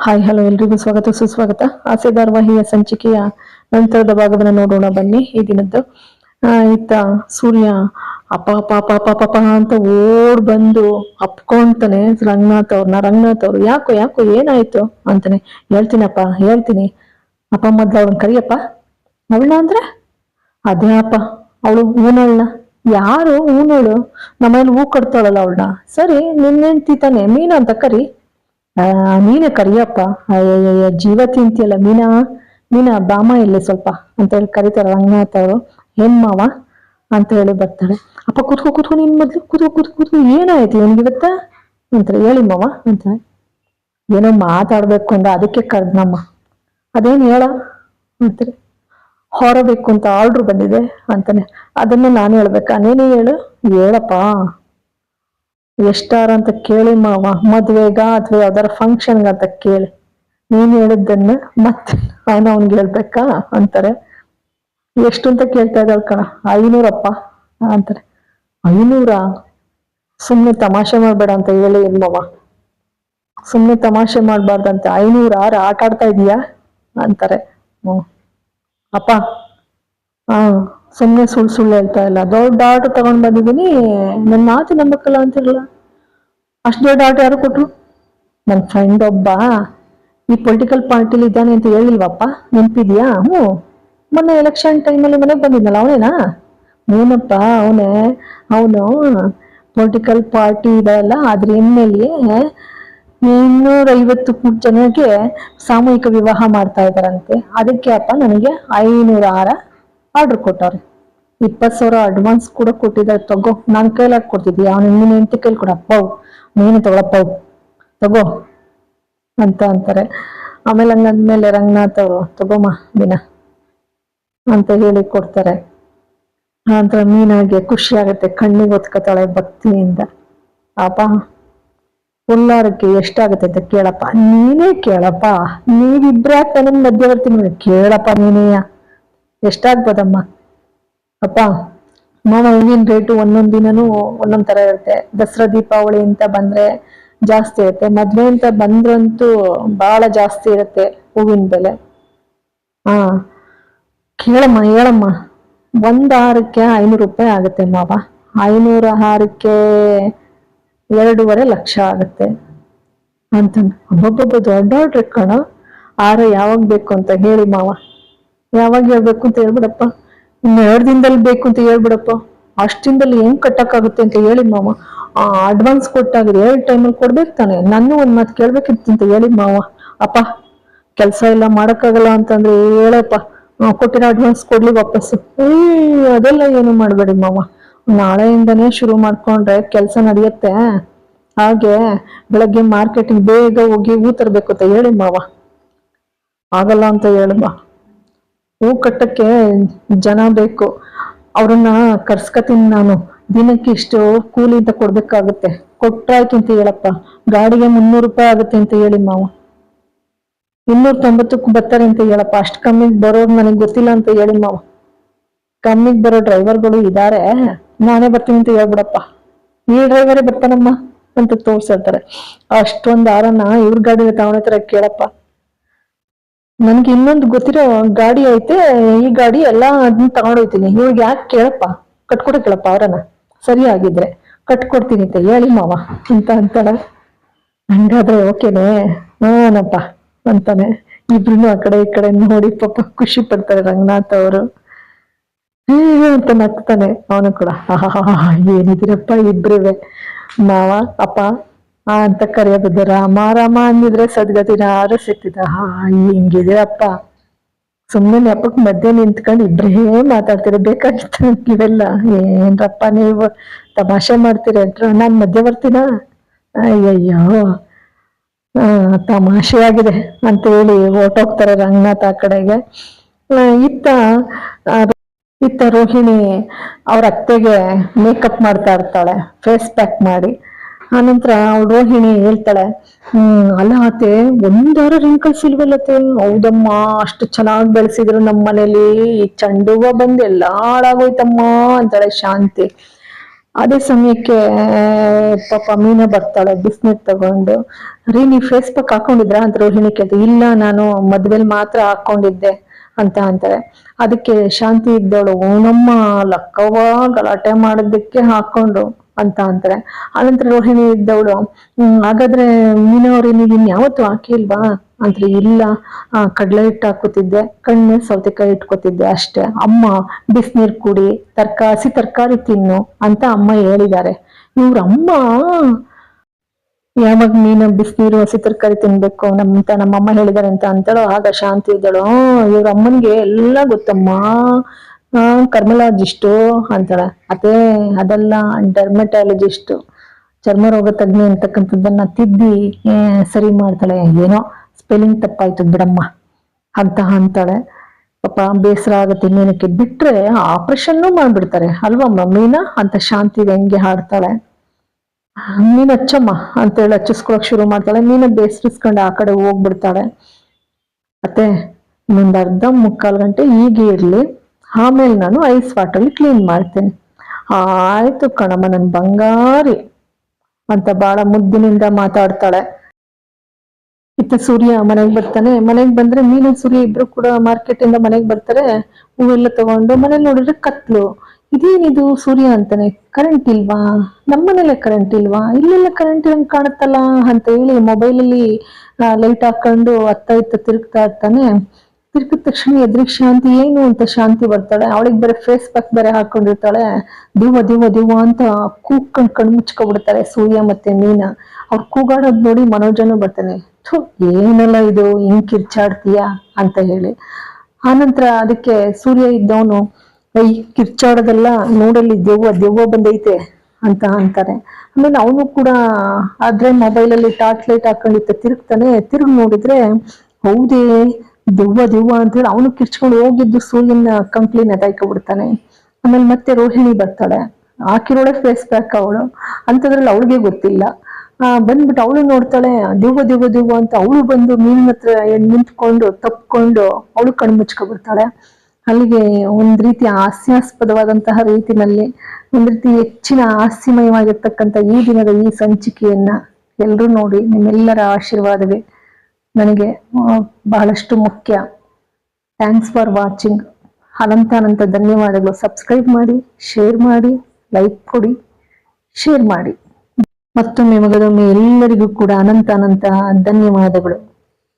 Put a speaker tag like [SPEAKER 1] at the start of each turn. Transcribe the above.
[SPEAKER 1] Hi, hello ಎಲ್ರಿಗೂ ಸ್ವಾಗತ, ಸುಸ್ವಾಗತ. ಆಸೆ ಧಾರವಾಹಿಯ ಸಂಚಿಕೆಯ ನಂತರದ ಭಾಗವನ್ನು ನೋಡೋಣ ಬನ್ನಿ ಈ ದಿನದ್ದು. ಇತ್ತ ಸೂರ್ಯ ಅಪ ಅಪ ಅಪ ಅಪ ಅಪ ಅಂತ ಓಡ್ ಬಂದು ಅಪ್ಕೊಂತಾನೆ ರಂಗನಾಥ್ ಅವ್ರನ್ನ ರಂಗನಾಥ್ ಅವ್ರು, ಯಾಕೋ ಯಾಕೋ, ಏನಾಯ್ತು? ಅಂತಾನೆ. ಹೇಳ್ತೀನಪ್ಪ, ಹೇಳ್ತೀನಿ. ಅಪ್ಪ, ಮೊದ್ಲು ಅವ್ರನ್ನ ಕರಿಯಪ್ಪ. ಅವಳನ್ನ ಅಂದ್ರೆ? ಅದೇ ಅಪ್ಪ, ಅವಳು ಊನಳ್ನ. ಯಾರು ಊನಳು? ನಮ್ಮಲ್ಲಿ ಹೂ ಕಟ್ತಾಳಲ್ಲ ಅವಳನ್ನ. ಸರಿ ನಿನ್ನೆಂತಿತಾನೆ ತಾನೆ, ಮೀನಾ ಅಂತ ಕರಿ. ನೀನೇ ಕರಿಯಪ್ಪ. ಅಯ್ಯಯ್ಯ ಜೀವ ತಿಂತಿಯಲ್ಲ ಮೀನಾ? ಮೀನಾ, ಬಾಮ ಇಲ್ಲಿ ಸ್ವಲ್ಪ ಅಂತ ಹೇಳಿ ಕರೀತಾರೆ ರಂಗನಾಥ ಅವರು. ಏನ್ ಮಾವ ಅಂತ ಹೇಳಿ ಬರ್ತಾಳೆ. ಅಪ್ಪ ಕೂತ್ಕೋ ಕೂತ್ಕೋ ನಿನ್ ಮೊದ್ಲು. ಕೂತ್ಕೋ ಕೂತ್ಕೋ, ಕುತ್ಕೋ. ಏನಾಯ್ತು ಇವನಿಗೆ ಇವತ್ತ? ಅಂತಾರೆ ಹೇಳಿ ಮಾವ ಅಂತಾಳೆ. ಏನೋ ಮಾತಾಡ್ಬೇಕು ಅಂದ. ಅದಕ್ಕೆ ಕರ್ದ್ನಮ್ಮ ಅದೇನ್ ಹೇಳ? ಅಂತಾರೆ ಹೊರಬೇಕು ಅಂತ ಆರ್ಡ್ರ್ ಬಂದಿದೆ ಅಂತಾನೆ. ಅದನ್ನ ನಾನು ಹೇಳ್ಬೇಕಾ? ನೀನೇ ಹೇಳು. ಹೇಳಪ್ಪ. ಎಷ್ಟಾರ ಅಂತ ಕೇಳಿ ಮಾವ ಮದ್ವೆಗ ಅಥವಾ ಯಾವ್ದಾರ ಫಂಕ್ಷನ್ಗ ಅಂತ ಕೇಳಿ. ನೀನ್ ಹೇಳಿದ್ದನ್ನ ಮತ್ತೆ ನಾನು ಅವ್ನ್ಗೆ ಹೇಳ್ಬೇಕಾ ಅಂತಾರೆ. ಎಷ್ಟು ಅಂತ ಕೇಳ್ತಾ ಇದ್ದಾಳ ಕಣ, ಐನೂರಪ್ಪ ಅಂತಾರೆ. ಐನೂರ? ಸುಮ್ನೆ ತಮಾಷೆ ಮಾಡ್ಬೇಡ ಅಂತ ಹೇಳಿ ಮಾವ. ಸುಮ್ನೆ ತಮಾಷೆ ಮಾಡ್ಬಾರ್ದಂತೆ ಐನೂರ ಆರ ಆಟ ಆಡ್ತಾ ಇದೀಯಾ ಅಂತಾರೆ. ಅಪ್ಪ, ಹಾ. ಸುಮ್ನೆ ಸುಳ್ಳು ಸುಳ್ಳು ಹೇಳ್ತಾ ಇಲ್ಲ. ದೊಡ್ಡ ಆಟೋ ತಗೊಂಡ್ ಬಂದಿದ್ದೀನಿ. ನನ್ನ ಮಾತು ನಂಬಕ್ಕಲ್ಲ ಅಂತಿರಲ್ಲ ಅಷ್ಟು ದೊಡ್ಡ ಆಟೋ ಯಾರು ಕೊಟ್ರು? ನನ್ನ ಫ್ರೆಂಡ್ ಒಬ್ಬ. ಈ ಪೊಲಿಟಿಕಲ್ ಪಾರ್ಟಿಲಿ ಇದ್ದಾನೆ ಅಂತ ಹೇಳಿಲ್ವಪ್ಪ? ನೆನ್ಪಿದ್ಯಾ? ಹ್ಞೂ. ಮೊನ್ನೆ ಎಲೆಕ್ಷನ್ ಟೈಮಲ್ಲಿ ಮನೆಗೆ ಬಂದಿದ್ನಲ್ಲ, ಅವನೇನಾ? ಏನಪ್ಪ ಅವನೇ. ಅವನು ಪೊಲಿಟಿಕಲ್ ಪಾರ್ಟಿ ಇದೆಯಲ್ಲ ಅದ್ರ ಹಿನ್ನೆಲೆ ಇನ್ನೂರೈವತ್ತು ಜನಕ್ಕೆ ಸಾಮೂಹಿಕ ವಿವಾಹ ಮಾಡ್ತಾ ಇದ್ದಾರಂತೆ. ಅದಕ್ಕೆ ಅಪ್ಪ ನನಗೆ ಐನೂರ ಹಾರ ಆರ್ಡರ್ ಕೊಟ್ಟವ್ರೆ. ಇಪ್ಪತ್ತು ಸಾವಿರ ಅಡ್ವಾನ್ಸ್ ಕೂಡ ಕೊಟ್ಟಿದ್ದಾರೆ. ತಗೋ, ನಾನು ಹಾಕಿ ಕೊಡ್ತಿದ್ದೆ. ಅವ್ನು ನಿನ್ನ ಹೆಂಡತಿ ಕೈಲಿ ಕೊಡಪ್ಪ ನೀನು ತಗೊಳಪ್ಪ ತಗೋ ಅಂತ ಅಂತಾರೆ. ಆಮೇಲೆ ಹಂಗಂದ್ಮೇಲೆ ರಂಗನಾಥ್ ಅವರು ತಗೋಮ್ಮ ದಿನ ಅಂತ ಹೇಳಿ ಕೊಡ್ತಾರೆ. ಅಂತ ಮೀನಾಗೆ ಖುಷಿ ಆಗುತ್ತೆ. ಕಣ್ಣಿಗೆ ಒತ್ಕೋತಾಳೆ ಭಕ್ತಿಯಿಂದ. ಪಾಪ. ಎಲ್ಲಾರಕ್ಕೆ ಎಷ್ಟಾಗುತ್ತೆ ಅಂತ ಕೇಳಪ್ಪ. ನೀನೇ ಕೇಳಪ್ಪ. ನೀವಿಬ್ರ ನನ್ನ ಮಧ್ಯವರ್ತಿ ಕೇಳಪ್ಪ ನೀನೇ. ಎಷ್ಟಾಗ್ಬೋದಮ್ಮ? ಅಪ್ಪ ಮಾವ ಹೂವಿನ ರೇಟು ಒಂದೊಂದು ದಿನನೂ ಒಂದೊಂದು ತರ ಇರುತ್ತೆ. ದಸರಾ, ದೀಪಾವಳಿ ಅಂತ ಬಂದ್ರೆ ಜಾಸ್ತಿ ಇರುತ್ತೆ. ಮದ್ವೆ ಅಂತ ಬಂದ್ರಂತೂ ಬಹಳ ಜಾಸ್ತಿ ಇರುತ್ತೆ ಹೂವಿನ ಬೆಲೆ. ಹಾಂ ಕೇಳಮ್ಮ, ಹೇಳಮ್ಮ. ಒಂದು ಹಾರಕ್ಕೆ ಐನೂರು ರೂಪಾಯಿ ಆಗುತ್ತೆ ಮಾವ. ಐನೂರ ಹಾರಕ್ಕೆ ಎರಡೂವರೆ ಲಕ್ಷ ಆಗುತ್ತೆ. ಅಂತ ಒಬ್ಬೊಬ್ಬ ದೊಡ್ಡ ಕಣ. ಆರ ಯಾವಾಗ ಬೇಕು ಅಂತ ಹೇಳಿ ಮಾವ. ಯಾವಾಗ ಹೇಳ್ಬೇಕು ಅಂತ ಹೇಳ್ಬಿಡಪ್ಪ. ಇನ್ನು ಎರಡು ದಿನದಲ್ಲಿ ಬೇಕು ಅಂತ ಹೇಳ್ಬಿಡಪ್ಪ. ಅಷ್ಟಿಂದಲ್ಲಿ ಹೆಂಗ್ ಕಟ್ಟಕ್ಕಾಗುತ್ತೆ ಅಂತ ಹೇಳಿ ಮಾವ. ಆ ಅಡ್ವಾನ್ಸ್ ಕೊಟ್ಟಾಗಿದೆ ಎರಡು ಟೈಮಲ್ಲಿ ಕೊಡ್ಬೇಕು ತಾನೆ. ನಾನು ಒಂದ್ ಮಾತು ಕೇಳ್ಬೇಕಿತ್ತು ಅಂತ ಹೇಳಿ ಮಾವ. ಅಪ್ಪ, ಕೆಲಸ ಎಲ್ಲ ಮಾಡಕ್ಕಾಗಲ್ಲ ಅಂತಂದ್ರೆ ಹೇಳಪ್ಪ. ಕೊಟ್ಟಿರೋ ಅಡ್ವಾನ್ಸ್ ಕೊಡ್ಲಿ ವಾಪಸ್ ಏಯ್ ಅದೆಲ್ಲ ಏನು ಮಾಡಬೇಡಿ ಮಾವ. ನಾಳೆಯಿಂದನೇ ಶುರು ಮಾಡ್ಕೊಂಡ್ರೆ ಕೆಲಸ ನಡೆಯುತ್ತೆ. ಹಾಗೆ ಬೆಳಗ್ಗೆ ಮಾರ್ಕೆಟಿಂಗ್ ಬೇಗ ಹೋಗಿ ಹೂ ತರ್ಬೇಕು ಅಂತ ಹೇಳಿ ಮಾವ. ಆಗಲ್ಲ ಅಂತ ಹೇಳಮ್ಮ ಹೂ ಕಟ್ಟಕ್ಕೆ ಜನ ಬೇಕು. ಅವ್ರನ್ನ ಕರ್ಸ್ಕತೀನಿ ನಾನು. ದಿನಕ್ಕೆ ಇಷ್ಟು ಕೂಲಿ ಅಂತ ಕೊಡ್ಬೇಕಾಗುತ್ತೆ. ಕೊಟ್ರಾಯ್ತು ಅಂತ ಹೇಳಪ್ಪ. ಗಾಡಿಗೆ ಮುನ್ನೂರು ರೂಪಾಯಿ ಆಗುತ್ತೆ ಅಂತ ಹೇಳಿ ಮಾವ. ಇನ್ನೂರ ತೊಂಬತ್ತಕ್ಕೂ ಬರ್ತಾರೆ ಅಂತ ಹೇಳಪ್ಪ. ಅಷ್ಟು ಕಮ್ಮಿಗೆ ಬರೋರು ನನಗೆ ಗೊತ್ತಿಲ್ಲ ಅಂತ ಹೇಳಿ ಮಾವ. ಕಮ್ಮಿಗೆ ಬರೋ ಡ್ರೈವರ್ಗಳು ಇದ್ದಾರೆ ನಾನೇ ಬರ್ತೀನಿ ಅಂತ ಹೇಳ್ಬಿಡಪ್ಪ. ಈ ಡ್ರೈವರೇ ಬರ್ತಾನಮ್ಮ ಅಂತ ತೋರ್ಸಿರ್ತಾರೆ ಅಷ್ಟೊಂದು ಆರನ್ನ ಇವ್ರ ಗಾಡಿನ ತಗೊಂಡಿರ್ತಾರೆ ಕೇಳಪ್ಪ. ನನ್ಗೆ ಇನ್ನೊಂದು ಗೊತ್ತಿರೋ ಗಾಡಿ ಐತೆ, ಈ ಗಾಡಿ ಎಲ್ಲ ಅದನ್ನ ತಗೊಂಡೋಗ್ತೀನಿ ಇವ್ರಿಗೆ ಯಾಕೆ ಕೇಳಪ್ಪ? ಕಟ್ಕೊಡ ಕೇಳಪ್ಪ ಅವರನ್ನ. ಸರಿ ಆಗಿದ್ರೆ. ಕಟ್ಕೊಡ್ತೀನಿ ಅಂತ ಹೇಳಿ ಮಾವ. ಅಂತ ಅಂತಾಳ ಹಂಗಾದ್ರೆ ಓಕೆನೆ. ಹಾನಪ್ಪ ಅಂತಾನೆ. ಇಬ್ರು ಆ ಕಡೆ ಈ ಕಡೆ ನೋಡಿ ಪಾಪ ಖುಷಿ ಪಡ್ತಾರೆ ರಂಗನಾಥ್ ಅವರು. ಅಂತ ನಗ್ತಾನೆ. ಅವನು ಕೂಡ. ಆಹಾ ಏನಿದಿರಪ್ಪ ಇಬ್ರುವೆ? ಮಾವ, ಅಪ್ಪ? ಅಂತ ಕರೆಯೋದು ರಾಮ ರಾಮ ಅಂದಿದ್ರೆ ಸದ್ಗತಿನ ಯಾರು ಸಿಕ್ತಿದ ಹಾಯ್ ಹಿಂಗಿದಿರಪ್ಪ ಸುಮ್ಮನೆ ನೆಪಕ್ ಮಧ್ಯೆ ನಿಂತ್ಕೊಂಡು ಇಬ್ರೇ ಮಾತಾಡ್ತೀರ ಬೇಕಾಗಿತ್ತು ಇವೆಲ್ಲ ಏನ್ರಪ್ಪ ನೀವು ತಮಾಷೆ ಮಾಡ್ತೀರೇನ್ರ ನಾನ್ ಮಧ್ಯೆ ಬರ್ತೀನ? ಅಯ್ಯಯ್ಯೋ. ತಮಾಷೆ ಆಗಿದೆ ಅಂತ ಹೇಳಿ ಹೊರ್ಟೋಗ್ತಾರೆ ರಂಗನಾಥ್ ಆ ಕಡೆಗೆ. ಇತ್ತ ಇತ್ತ ರೋಹಿಣಿ ಅವ್ರ ಅತ್ತೆಗೆ ಮೇಕಪ್ ಮಾಡ್ತಾ ಇರ್ತಾಳೆ ಫೇಸ್ ಪ್ಯಾಕ್ ಮಾಡಿ. ಆನಂತರ ಅವಳ ರೋಹಿಣಿ ಹೇಳ್ತಾಳೆ, ಹ್ಮ್, ಅಲ್ಲ ಆತೆ, ಒಂದಾರ ರಿಂಕಲ್ಸ್ ಇಲ್ವಲ್ಲತ್ತೆ ಹೌದಮ್ಮ, ಅಷ್ಟು ಚೆನ್ನಾಗಿ ಬೆಳೆಸಿದ್ರು ನಮ್ಮ ಮನೇಲಿ ಈ ಚಂಡು ಹೂವ ಬಂದು ಎಲ್ಲಾ ಹಾಳಾಗೋಯ್ತಮ್ಮ ಅಂತಾಳೆ ಶಾಂತಿ. ಅದೇ ಸಮಯಕ್ಕೆ, ಪಾಪ ಮೀನ ಬರ್ತಾಳೆ, ಬಿಸ್ನೀರ್ ತಗೊಂಡು. ರೀ ನೀವು ಫೇಸ್ಬುಕ್ ಹಾಕೊಂಡಿದ್ರ? ಅಂತ ರೋಹಿಣಿ ಕೇಳ್ತು. ಇಲ್ಲ, ನಾನು ಮದ್ವೆಲ್ ಮಾತ್ರ ಹಾಕೊಂಡಿದ್ದೆ, ಅಂತ ಅಂತಾರೆ. ಅದಕ್ಕೆ ಶಾಂತಿ ಇದ್ದವಳು ನಮ್ಮ ಲಕ್ಕವ ಗಲಾಟೆ ಮಾಡೋದಕ್ಕೆ ಹಾಕೊಂಡು ಅಂತ ಅಂತಾರೆ. ಆನಂತರ ರೋಹಿಣಿ ಇದ್ದವಳು ಹಾಗಾದ್ರೆ ಮೀನವ್ರೆ ನೀವು ಹಾಕಿ ಹಾಕಿಲ್ವಾ? ಅಂದ್ರೆ ಇಲ್ಲ. ಕಡ್ಲೆ ಹಿಟ್ಟು ಹಾಕೋತಿದ್ದೆ ಕಣ್ಣು ಸೌತೆಕಾಯಿ ಇಟ್ಕೋತಿದ್ದೆ ಅಷ್ಟೇ. ಅಮ್ಮ ಬಿಸಿನೀರ್ ಕುಡಿ ತರ್ಕ ಹಸಿ ತರಕಾರಿ ತಿನ್ನು ಅಂತ ಅಮ್ಮ ಹೇಳಿದ್ದಾರೆ. ಇವ್ರ ಅಮ್ಮ ಯಾವಾಗ ನೀನು ಬಿಸಿನೀರು ಹಸಿ ತರಕಾರಿ ತಿನ್ಬೇಕು ನಮ್ಮಂತ ನಮ್ಮಮ್ಮ ಹೇಳಿದಾರೆ ಅಂತ ಅಂತಳೋ, ಆಗ ಶಾಂತಿ ಇದ್ದಳು. ಇವ್ರ ಅಮ್ಮನ್ಗೆ ಎಲ್ಲ ಗೊತ್ತಮ್ಮ. ಆ ಕರ್ಮಲಾಜಿಸ್ಟು ಅಂತಾಳೆ ಅದೇ ಅದೆಲ್ಲ ಡರ್ಮೆಟಾಲಜಿಸ್ಟ್ ಚರ್ಮ ರೋಗ ತಜ್ಞೆ ಅಂತಕ್ಕಂಥದ್ದನ್ನ ತಿದ್ದಿ ಸರಿ ಮಾಡ್ತಾಳೆ, ಏನೋ ಸ್ಪೆಲ್ಲಿಂಗ್ ತಪ್ಪಾಯ್ತು ಬಿಡಮ್ಮ ಅಂತ ಅಂತಾಳೆ. ಪಾಪ ಬೇಸರ ಆಗತ್ತೆ ಇನ್ನೇನಕ್ಕೆ ಬಿಟ್ರೆ ಆಪರೇಷನ್ನು ಮಾಡ್ಬಿಡ್ತಾರೆ. ಅಲ್ವಮ್ಮ, ಮೀನಾ? ಅಂತ ಶಾಂತಿ ಹೆಂಗೆ ಹಾಡ್ತಾಳೆ. ಅಚ್ಚಮ್ಮ ಹಚ್ಚಮ್ಮ ಅಂತೇಳಿ ಹಚ್ಚಿಸ್ಕೊಳಕ್ ಶುರು ಮಾಡ್ತಾಳೆ. ಮೀನ ಬೇಸರಿಸ್ಕೊಂಡು ಆ ಕಡೆ ಹೋಗ್ಬಿಡ್ತಾಳೆ. ಮತ್ತೆ ಇನ್ನೊಂದ್ ಅರ್ಧ ಮುಕ್ಕಾಲು ಗಂಟೆ ಹೀಗೆ ಇರ್ಲಿ. ಆಮೇಲೆ ನಾನು ಐಸ್ ವಾಟರ್ಲಿ ಕ್ಲೀನ್ ಮಾಡ್ತೇನೆ. ಆಯ್ತು ಕಣಮ್ಮ, ನನ್ ಬಂಗಾರಿ ಅಂತ ಬಹಳ ಮುದ್ದಿನಿಂದ ಮಾತಾಡ್ತಾಳೆ. ಇತ್ತ ಸೂರ್ಯ ಮನೆಗ್ ಬರ್ತಾನೆ. ಮನೆಗ್ ಬಂದ್ರೆ ಮೀನು, ಸೂರ್ಯ ಇಬ್ರು ಕೂಡ ಮಾರ್ಕೆಟ್ ಇಂದ ಮನೆಗ್ ಬರ್ತಾರೆ. ಹೂವೆಲ್ಲ ತಗೊಂಡು ಮನೇಲಿ ನೋಡಿದ್ರೆ ಕತ್ಲು. ಇದೇನಿದು ಸೂರ್ಯ ಅಂತಾನೆ? ಕರೆಂಟ್ ಇಲ್ವಾ? ನಮ್ಮನೇಲೆ ಕರೆಂಟ್ ಇಲ್ವಾ? ಇಲ್ಲೆಲ್ಲ ಕರೆಂಟ್ ಇರಂಗ್ ಕಾಣುತ್ತಲ್ಲ ಅಂತ ಹೇಳಿ ಮೊಬೈಲಲ್ಲಿ ಲೈಟ್ ಹಾಕೊಂಡು ಅತ್ತ ಇತ್ತ ತಿರುಗ್ತಾ ಇರ್ತಾನೆ. ತಿರ್ಗಿದ ತಕ್ಷಣ ಎದುರಿಗೆ ಶಾಂತಿ, ಏನು ಅಂತ ಶಾಂತಿ ಬರ್ತಾಳೆ ಅವಳಿಗೆ ಬೇರೆ ಫೇಸ್ ಪ್ಯಾಕ್ ಬೇರೆ ಹಾಕೊಂಡಿರ್ತಾಳೆ. ದಿವ ದಿವ ದಿವ ಅಂತ ಕೂಗ್ಕೊಂಡ್ ಕಣ್ ಮುಚ್ಕೊಬಿಡ್ತಾರೆ ಸೂರ್ಯ ಮತ್ತೆ ಮೀನಾ. ಅವ್ರು ಕೂಗಾಡೋದ್ ನೋಡಿ ಮನೋಜನು ಬರ್ತಾನೆ, ಥು, ಏನೆಲ್ಲ ಇದು, ಹಿಂಗ್ ಕಿರ್ಚಾಡ್ತೀಯಾ ಅಂತ ಹೇಳಿ. ಆನಂತರ ಅದಕ್ಕೆ ಸೂರ್ಯ ಇದ್ದವನು ಈ ಕಿರ್ಚಾಡೋದೆಲ್ಲ, ನೋಡಲ್ಲಿ ದೆವ್ವ ದೆವ್ವ ಬಂದೈತೆ ಅಂತ ಅಂತಾರೆ. ಆಮೇಲೆ ಅವನು ಕೂಡ ಆದ್ರೆ ಮೊಬೈಲ್ ಅಲ್ಲಿ ಟಾರ್ಚ್ ಲೈಟ್ ಹಾಕೊಂಡಿತ್ತು ತಿರುಗ್ತಾನೆ. ತಿರುಗಿ ನೋಡಿದ್ರೆ, ಹೌದೇ ದೆವ್ವ ದೆವ್ವ ಅಂತ ಹೇಳಿ ಅವನು ಕಿರ್ಚ್ಕೊಂಡು ಹೋಗಿದ್ದು ಸೂರ್ಯನ ಕಂಪ್ಲೇನ್ ಬಿಡ್ತಾನೆ ಆಮೇಲೆ ಮತ್ತೆ ರೋಹಿಣಿ ಬರ್ತಾಳೆ. ಹಾಕಿರೋಳೆ ಫೇಸ್ ಪ್ಯಾಕ್ ಅವಳು. ಅಂತದ್ರಲ್ಲಿ ಅವಳಿಗೆ ಗೊತ್ತಿಲ್ಲ. ಬಂದ್ಬಿಟ್ಟು ಅವಳು ನೋಡ್ತಾಳೆ, ದೆವ್ವ ದೆವ್ವ ದೆವ್ವ ಅಂತ ಅವಳು ಬಂದು ಮೀನ್ ಹತ್ರ ನಿಂತ್ಕೊಂಡು ತಪ್ಕೊಂಡು ಅವಳು ಕಣ್ಣು ಮುಚ್ಕೊಬಿಡ್ತಾಳೆ ಅಲ್ಲಿಗೆ ಒಂದ್ ರೀತಿ ಹಾಸ್ಯಾಸ್ಪದವಾದಂತಹ ರೀತಿನಲ್ಲಿ, ಒಂದ್ ರೀತಿ ಹೆಚ್ಚಿನ ಹಾಸ್ಯಮಯವಾಗಿರ್ತಕ್ಕಂಥ ಈ ದಿನದ ಈ ಸಂಚಿಕೆಯನ್ನ ಎಲ್ಲರೂ ನೋಡಿ, ನಿಮ್ಮೆಲ್ಲರ ಆಶೀರ್ವಾದವೇ. ನನಗೆ ಬಹಳಷ್ಟು ಮುಖ್ಯ. ಥ್ಯಾಂಕ್ಸ್ ಫಾರ್ ವಾಚಿಂಗ್ ಅನಂತ ಧನ್ಯವಾದಗಳು. ಸಬ್ಸ್ಕ್ರೈಬ್ ಮಾಡಿ ಶೇರ್ ಮಾಡಿ ಲೈಕ್ ಕೊಡಿ ಶೇರ್ ಮಾಡಿ. ಮತ್ತೊಮ್ಮೆ ಮಗದೊಮ್ಮೆ ಎಲ್ಲರಿಗೂ ಕೂಡ ಅನಂತ ಅನಂತ ಧನ್ಯವಾದಗಳು.